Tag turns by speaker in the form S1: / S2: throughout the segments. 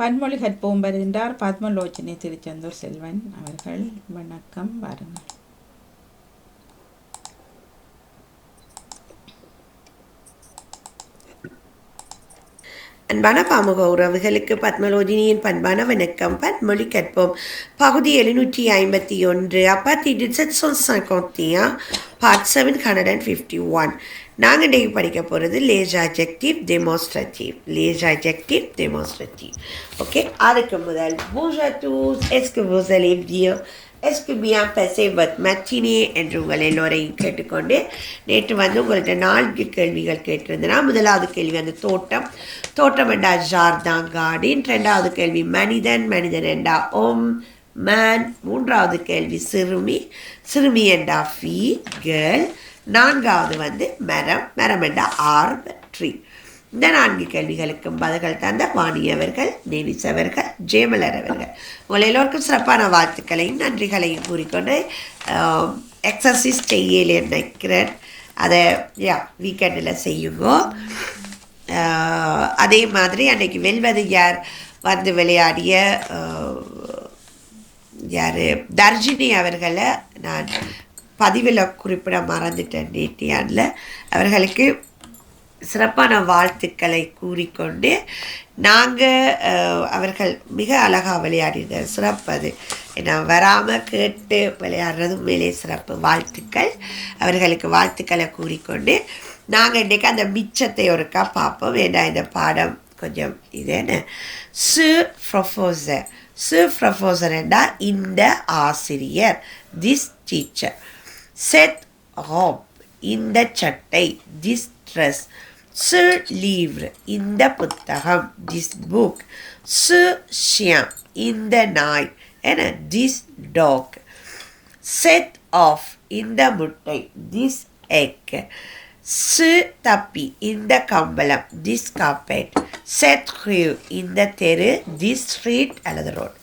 S1: பன்மொழி கற்போம் வருகின்றார் பத்மலோச்சனை திருச்செந்தூர் செல்வன் அவர்கள். வணக்கம் வாருங்கள்
S2: அன்பான பாமுக உறவுகளுக்கு பத்மலோஜினியின் பண்பான வணக்கம். பன்மொழி கற்போம் பகுதி எழுநூற்றி ஐம்பத்தி ஒன்று அப்பாத்தி டிசட் சொல் சங்கோத்தியா part seven hundred and fifty one நாங்கள் இன்றைக்கு படிக்க போகிறது லேஸ் அஜெக்டிவ் டெமோஸ்ட்ரேட்டிவ் லேஸ் அஜெக்டிவ் டெமோஸ்ட்ரேட்டிவ் ஓகே அதுக்கு முதல் பூஜா டூஸ் எஸ்கு பூசல் எவ்வியோ எஸ்கு பியா allez பத் மச்சினே என்று உங்கள் எல்லோரையும் கேட்டுக்கொண்டு நேற்று வந்து உங்கள்கிட்ட நான்கு கேள்விகள் கேட்டிருந்தேன்னா முதலாவது கேள்வி அந்த தோட்டம். தோட்டம் என்றா ஜார்தான் கார்டின். ரெண்டாவது கேள்வி மனிதன். மனிதன் என்றா ஓம். மேன் மூன்றாவது கேள்வி சிறுமி. சிறுமி என்றா ஃபீ கேர்ள் நான்காவது வந்து மரம். மரம் என்ற ட்ரீ இந்த நான்கு கேள்விகளுக்கும் பதில்கள் தந்த வாணி அவர்கள் நேவிஸ் அவர்கள் ஜெயமலர் அவர்கள். உங்கள் எல்லோருக்கும் சிறப்பான வாழ்த்துக்களையும் நன்றிகளையும் கூறிக்கொண்டு எக்ஸசைஸ் செய்யலை நினைக்கிறேன். அதை யா வீக்கெண்டில் செய்யுங்கோ அதே மாதிரி அன்னைக்கு வெல்வது யார்? வந்து விளையாடிய யார்? தர்ஜினி அவர்களை நான் பதிவில் குறிப்பிட மறந்துட்டேன் நேட்டியானில் அவர்களுக்கு சிறப்பான வாழ்த்துக்களை கூறிக்கொண்டு நாங்கள் அவர்கள் மிக அழகாக விளையாடின சிறப்பு அது. நான் வராமல் கேட்டு விளையாடுறது மேலே சிறப்பு. வாழ்த்துக்கள். அவர்களுக்கு வாழ்த்துக்களை கூறிக்கொண்டு நாங்கள் இன்றைக்கி அந்த மிச்சத்தை ஒருக்கா பார்ப்போம். ஏன்னா இந்த பாடம் கொஞ்சம் இது என்ன? சு ப்ரொஃபோசர். சு ப்ரொஃபோசர் என்றால் இந்த ஆசிரியர் திஸ் டீச்சர். செட் ஹோப் இந்த சட்டை திஸ் ட்ரெஸ் சு லீவ்ர் இந்த புத்தகம் திஸ் புக் சு ஷியாம் இந்த நாய் என திஸ் டாக் செட் ஆஃப் இந்த முட்டை திஸ் எக் சு தப்பி இந்த கம்பளம் திஸ் காப்பெட் செட் ஹியூ இந்த தெரு திஸ் ஸ்ட்ரீட் அல்லது ரோட்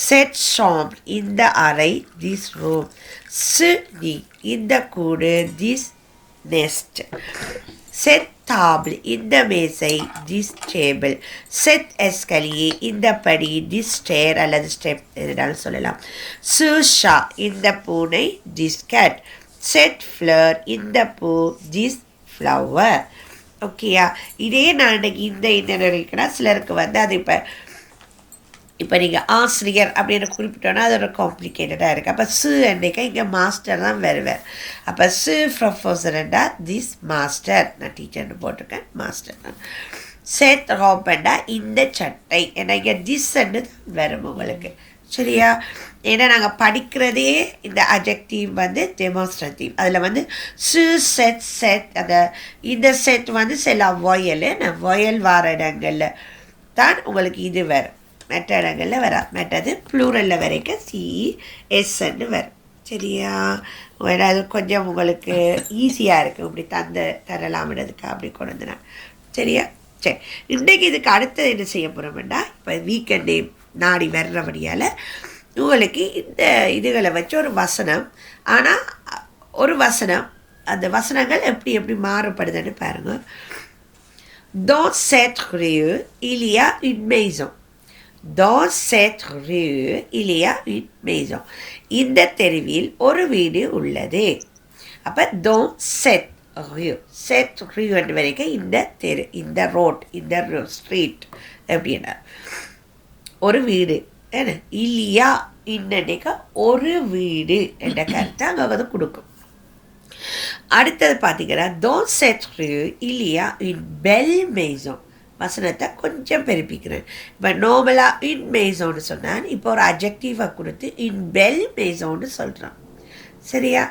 S2: செட் ஷாம் இந்த அறை திஸ் ரூம் சு நீ இந்த கூடு திஸ் நெஸ்ட் செட் டாபிள் இந்த மேசை திஸ் டேபிள் செட் எஸ்கலியே இந்த படி திஸ் ஸ்டேர் அல்லது ஸ்டெப் எதுனாலும் சொல்லலாம். சுஷா இந்த பூனை திஸ் கேட் செட் ஃப்ளவர் இந்த பூ திஸ் ஃப்ளவர் ஓகேயா இதே நான் இந்த இந்த நினைக்கிறேன் சிலருக்கு வந்து அது இப்போ இப்போ நீங்கள் ஆசிரியர் அப்படின்னு குறிப்பிட்டோன்னா அது ஒரு காம்ப்ளிகேட்டடாக இருக்குது அப்போ சு அன்றைக்கா இங்கே மாஸ்டர் தான் வருவார். அப்போ சு ப்ரொஃபஸர்ண்டா திஸ் மாஸ்டர் நான் டீச்சர்னு போட்டிருக்கேன் மாஸ்டர் தான். சேத் ஹாப்பண்டா இந்த சட்டை. ஏன்னா இங்கே திஸ்ன்னு வரும் உங்களுக்கு. சரியா? ஏன்னா நாங்கள் படிக்கிறதே இந்த அஜெக்டிவ் வந்து டெமோஸ்ட்ரேட்டிவ் அதில் வந்து சு செட் செட் அந்த இந்த செட் வந்து சில வொயல் வொயல் வார இடங்களில் தான் உங்களுக்கு இது வரும். மற்ற இடங்களில் மெட்டது மற்றது ப்ளூரலில் வரைக்கும் சி எஸ்ன்னு வரும். சரியா? அது கொஞ்சம் உங்களுக்கு ஈஸியாக இருக்குது இப்படி தந்த தரலாம்ன்றதுக்கு அப்படி கொண்டு வந்து நான் சரியா? சரி. இன்றைக்கு இதுக்கு அடுத்தது என்ன செய்ய போகிறோம்னா இப்போ வீக்கெண்டு நாடி வர்றபடியால் உங்களுக்கு இந்த இதுகளை வச்சு ஒரு வசனம் ஆனால் ஒரு வசனம் அந்த வசனங்கள் எப்படி எப்படி மாறுபடுதுன்னு பாருங்கள் Dans cette rue, il y a une maison. Dans cette rue, il y a une maison. இந்த தெருவில் ஒரு வீடு உள்ளது. அப்போ dans செட் ரியூ செட் rue என்று வரைக்கும் இந்த தெரு இந்த ரோட் இந்த ஸ்ட்ரீட் எப்படின்னா ஒரு வீடு. என்ன? இல்லையா? இன்னைக்கு ஒரு வீடு என்ற கருத்தை அங்கே வந்து கொடுக்கும். அடுத்தது பார்த்தீங்கன்னா தோன் செட் இல்லையா இன் பெல் மேசம் வசனத்தை கொஞ்சம் பெருப்பிக்கிறேன். இப்போ நோமலாக இன் மேசோன்னு சொன்னான். இப்போ ஒரு அப்ஜெக்டிவாக கொடுத்து இன் பெல் மேசோன்னு சொல்கிறான் சரியா?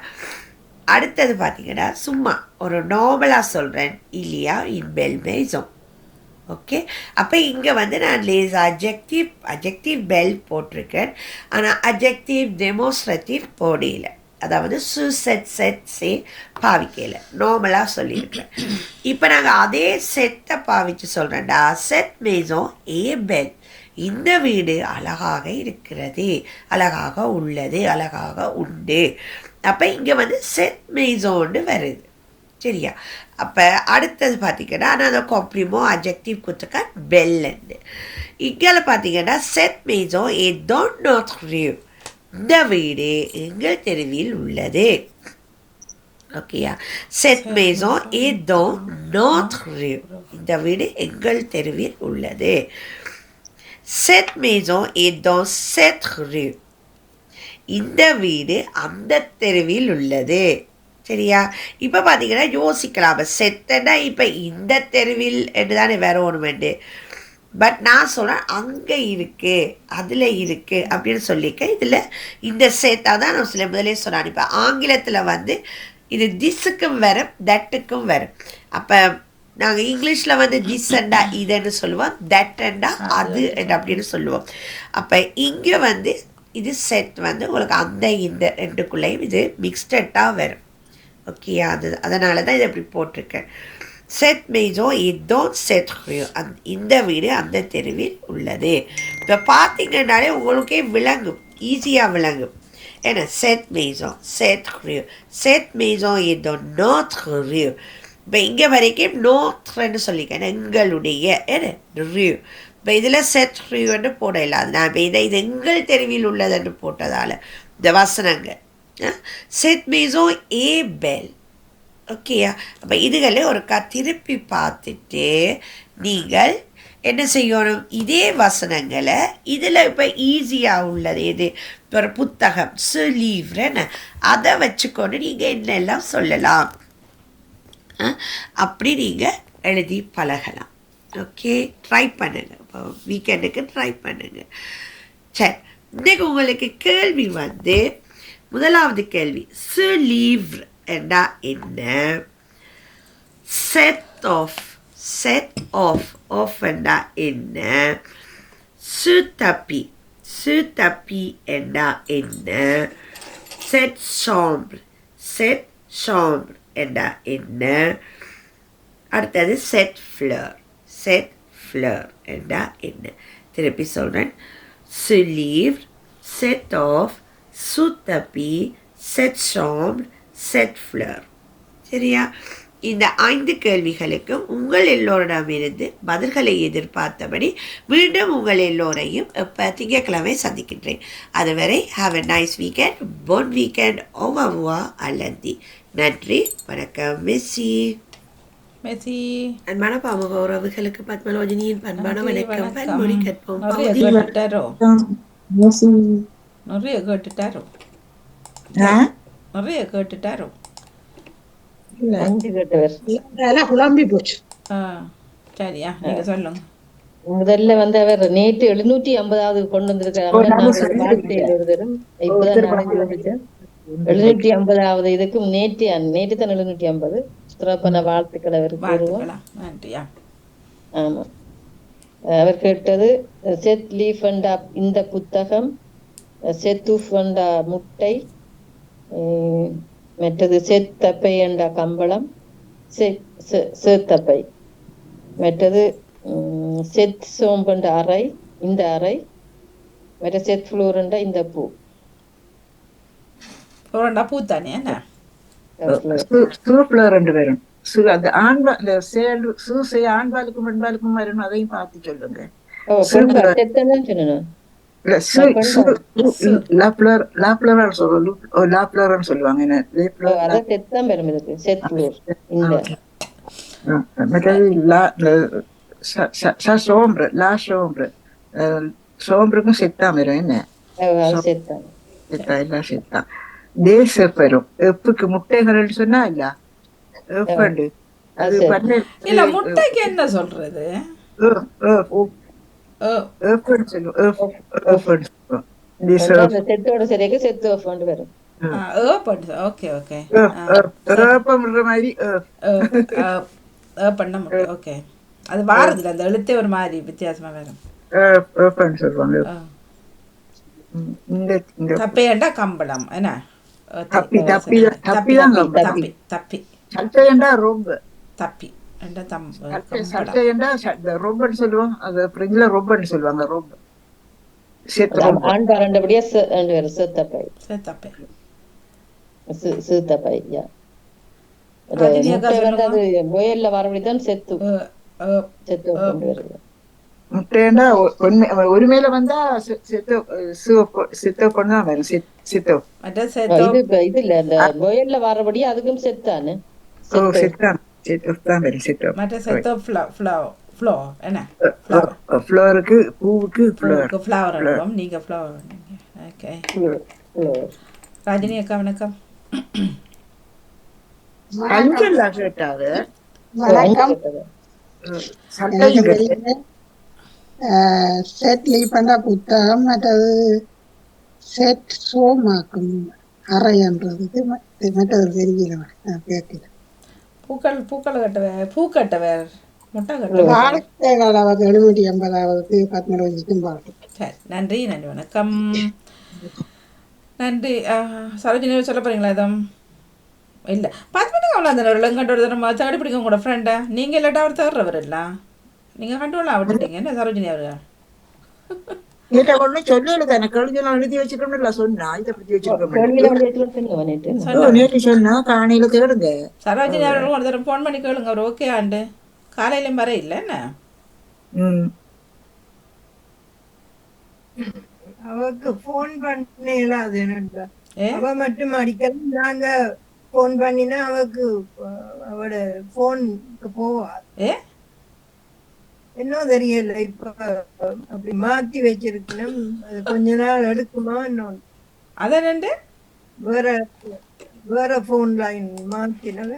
S2: அடுத்தது பார்த்தீங்கன்னா சும்மா ஒரு நார்மலாக சொல்கிறேன் இல்லையா? இன் பெல் மேசோம் ஓகே? அப்போ இங்கே வந்து நான் லேஸ் அஜெக்டிவ் அஜெக்டிவ் பெல் போட்டிருக்கேன். ஆனால் அஜெக்டிவ் டெமோஸ்ட்ரேட்டிவ் போடையில் அதாவது சு செட் செட் சே பாவிக்கையில் நார்மலாக சொல்லியிருக்கேன் இப்போ நாங்கள் அதே செட்டை பாவிச்சு சொல்கிறேன்டா செட் மேசோ ஏ பெல் இந்த வீடு அழகாக இருக்கிறது. அழகாக உள்ளது. அழகாக உண்டு. அப்போ இங்கே வந்து செட் மேசோன்னு வருது. சரியா? அப்போ அடுத்தது பார்த்தீங்கன்னா நான் அந்த கொப்ரிமோ அஜெக்டிவ் கொடுத்துக்க பெல்லன்னு இங்கே பார்த்தீங்கன்னா செட் ஏ டோன்ட் நோட் ரியூ இந்த வீடு எங்கள் தெருவில் உள்ளது. ஓகேயா செட் மேசோ இதோ நாட் ரியூ இந்த வீடு எங்கள் தெருவில் உள்ளது. செட் மேசோ இதோ செட் ரியூ இந்த வீடு அந்த தெருவில் உள்ளது. சரியா? இப்போ பார்த்தீங்கன்னா யோசிக்கலாம். அப்போ இப்போ இந்த தெருவில் என்று தானே வேற ஒன்று பட் நான் சொல்கிறேன் அங்கே இருக்குது அதில் இருக்குது அப்படின்னு சொல்லிக்க இதில் இந்த சேர்த்தா தான் நான் சில முதலே சொல்ல இப்போ ஆங்கிலத்தில் வந்து இது திஸ்ஸுக்கும் வரும் தட்டுக்கும் வரும். அப்போ நாங்கள் இங்கிலீஷில் வந்து திஸ் அண்டா இதுன்னு சொல்லுவோம் தட் அண்டா அது அப்படின்னு சொல்லுவோம். அப்போ இங்கே வந்து இது செட் வந்து உங்களுக்கு அந்த இந்த ரெண்டுக்குள்ளேயும் இது மிக்ஸ்டட்டாக வரும். ஓகே அது அதனால தான் இதை இப்படி போட்டிருக்கேன். செட் மெய்ஸோ இதோ செட் அந் இந்த வீடு அந்த தெருவில் உள்ளது. இப்போ பார்த்தீங்கன்னாலே உங்களுக்கே விளங்கும். ஈஸியாக விளங்கும். ஏன்னா செட் மெய்ஸோ செட் ரியூ செட் மெய்ஸோ இதோ நாட் ரியூ இப்போ இங்கே வரைக்கும் நோத்ன்னு சொல்லிக்கேன் எங்களுடைய என்ன? ரியூ இப்போ இதில் செட் ரியூன்னு போடல. அது நான் இப்போ இதை இது எங்கள் தெருவில் உள்ளதுன்னு போட்டதால். இந்த வசனங்கள் செட் மீசோ ஏ பெல் ஓகேயா? அப்போ இதுகளை ஒருக்கா திருப்பி பார்த்துட்டு நீங்கள் என்ன செய்யணும்? இதே வசனங்களை இதில் இப்போ ஈஸியாக உள்ளது. இது இப்போ ஒரு புத்தகம் சுலீவ்ரன்னு அதை வச்சுக்கொண்டு நீங்கள் என்னெல்லாம் சொல்லலாம்? அப்படி நீங்கள் எழுதி பழகலாம். ஓகே? ட்ரை பண்ணுங்கள் இப்போ வீக்கெண்டுக்கு ட்ரை பண்ணுங்கள் சரி. இன்னைக்கு உங்களுக்கு கேள்வி வந்து முதலாவது கேள்வி சு லீவ்ர் என்றா என்ன செட் ஆஃப் செட் ஆஃப் ஆஃப் என்றா என்ன சு தப்பி சு தப்பி என்றா என்ன செட் சாம்பிள் செட் சாம்பிள் என்றா என்ன அடுத்தது செட் ஃப்ளர் செட் ஃப்ளர் என்றா என்ன திருப்பி சொல்கிறேன் சுலீவ் செட் ஆஃப் சுத்தப்பி செட் சாம்பிள் செட் ஃப்ளர் சரியா? இந்த ஐந்து கேள்விகளுக்கு உங்கள் எல்லோரிடமிருந்து பதில்களை எதிர்பார்த்தபடி மீண்டும் உங்கள் எல்லோரையும் இப்போ திங்கட்கிழமை சந்திக்கின்றேன். அதுவரை ஹாவ் a நைஸ் வீக்கெண்ட் பொன் வீக்கெண்ட் ஓவா அல்லந்தி. நன்றி வணக்கம் மெஸ்ஸி
S1: மெசி
S2: அன்பான பாமுக உறவுகளுக்கு பத்மலோஜினியின் பண்பான வணக்கம். பன்மொழி கற்போம்.
S1: நிறைய கேட்டுட்டாரோ நிறைய கேட்டுட்டாரோ நிறைய கேட்டுட்டாரோ?
S3: அஞ்சு கேட்டவர்
S4: குழம்பி போச்சு.
S1: ஆ சரியா நீங்கள் சொல்லுங்க.
S3: முதல்ல வந்து அவர் நேற்று எழுநூற்றி ஐம்பதாவது கொண்டு வந்திருக்காங்க நான் வாழ்க்கையில் ஒரு தரம் இப்பதான் நான் யோசிச்சேன் எழுநூற்றி ஐம்பதாவது இதுக்கு நேற்று நேற்று தான் எழுநூற்றி ஐம்பது. சிறப்பான வாழ்த்துக்கள் அவருக்கு கூறுவோம் ஆமா. அவர் கேட்டது செத் லீஃப் அண்டா இந்த புத்தகம் செத்துஃப் அண்டா முட்டை மற்றது செத்தப்பை அண்டா கம்பளம் சேத்தப்பை. மற்றது செத் சோம்பண்ட அறை இந்த அறை மற்ற செத் ஃப்ளூரண்டா இந்த பூ.
S1: போறண்டா பூத்தானே என்ன?
S4: ரெண்டு பேரும். சு அந்த ஆண்பா இந்த சேடு சூ செய்ய ஆண்பாலுக்கும் பெண்பாலுக்கும் வரணும் அதையும் பார்த்து சொல்லுங்க.
S3: ஓ பெண்பா செத்ததான் சொன்னேன்
S4: இல்ல சு சு லாப்லர் லாப்லர் சொல்லுவோம் லாப்லர்னு சொல்லுவாங்க என்ன
S3: ஓ
S4: லேப்லர்
S3: அதை செத் தான் பெறும் இதுக்கு செத் ஃப்ளூர் இந்த.
S4: மற்றது லா சோம்பு லா சோம்பு சோம்புக்கும் செத்தா வரும் என்ன?
S3: ஓ, அது செத் தான்
S4: செத்தா எல்லாம் செத்தா. தேச பெறும் எப்புக்கு முட்டைகள் சொன்னா இல்ல? எப்பண்டு? அது
S1: இல்ல முட்டைக்கு என்ன சொல்றது?
S3: செத்தோட சரியாக செத்து ஆஃப் கொண்டு வரும்.
S1: ஓகே ஓகே
S4: மாதிரி
S1: பண்ண முட்டை ஓகே அது வாரதுல அந்த எழுத்தே ஒரு மாதிரி வித்தியாசமா வரும். கம்பளம் என்ன?
S4: ரொம்ப.
S1: தப்பி.
S4: ரொம்பன்னு சொல்லுவோம் அது பிரெஞ்சில் ரொம்பன்னு சொல்லுவாங்க ரொம்ப
S3: ஆண் பாரண்டபடியா ரெண்டு பேரும் சேத்தப்பை சீத்தப்பை யா. புயல்ல வரபடிதான் செத்து செத்து
S4: மேல வந்தா சித்த சித்த கொண்டு தான் வரும் சித்- சித்தோ
S3: இது இல்ல அந்த புயல்ல வரபடி அதுக்கும் செத்தானு
S4: சித்தான் தான் வரும் சித்தோ
S1: மற்ற செத்தோ ஃப்ளோ ஃப்ளோ ஃப்ளோ என்ன ஃப்ளவர்
S4: ஃப்ளோருக்கு பூவுக்கு
S1: பூவுக்கு ஃப்ளவர் அனுப்புவோம் நீங்க ஃப்ளவர் ஓகே ராஜினி அக்கா வணக்கம்
S4: அஞ்சல்ல கேட்டாங்க
S5: வணக்கம். தெரியுது செட் லீவ் பண்ண புத்தகம் மற்றது செட் சோமாக்கும் அறைன்றதுக்கு ம- மற்றது தெரியல நான் கேட்கல
S1: பூக்கள் பூக்கள் கட்டவர் முட்டை கட்டவர்.
S5: எழுநூற்றி பாட்டு
S1: சரி நன்றி நன்றி வணக்கம். நன்றி. சரோஜினி சொல்ல போறீங்களா எதுவும் இல்லை. பத்து மணிக்கு அவ்வளோ அந்த இளங்கண்ட ஒரு தடவை தேடி பிடிக்க உங்களோட ஃப்ரெண்டை நீங்கள் இல்லாட்டா அவர் தேடுறவர் இல்லை? நீங்கள் கண்டுகொள்ள விட்டுட்டீங்க என்ன சரோஜினி அவர்கள்
S4: கேட்ட உடனே சொல்லல தானே கழுதி நான் எழுதி வச்சுக்கணும்ல சொன்னா இதை பத்தி வச்சிருக்க
S3: கேள்வியில வந்து எடுத்துட்டு சொன்னவன் நேற்று
S4: சொன்னா காணையில தேடுங்க
S1: சரோஜினி அவர்கள் ஒரு தடவை ஃபோன் பண்ணி கேளுங்க அவர் ஓகே ஆண்டு காலையிலும் வர இல்லை என்ன
S4: ம்
S6: அவக்கு போன் பண்ணல அது அவ மட்டும் அடிக்கல நாங்க போன் பண்ணினா அவக்கு அவட போனுக்கு போவா
S1: ஏ
S6: இன்னும் தெரியல இப்ப அப்படி மாத்தி வச்சிருக்கணும். அது கொஞ்ச நாள் எடுக்குமா இன்னும்
S1: அதை ரெண்டு
S6: வேற வேற போன் லைன் மாத்தினவ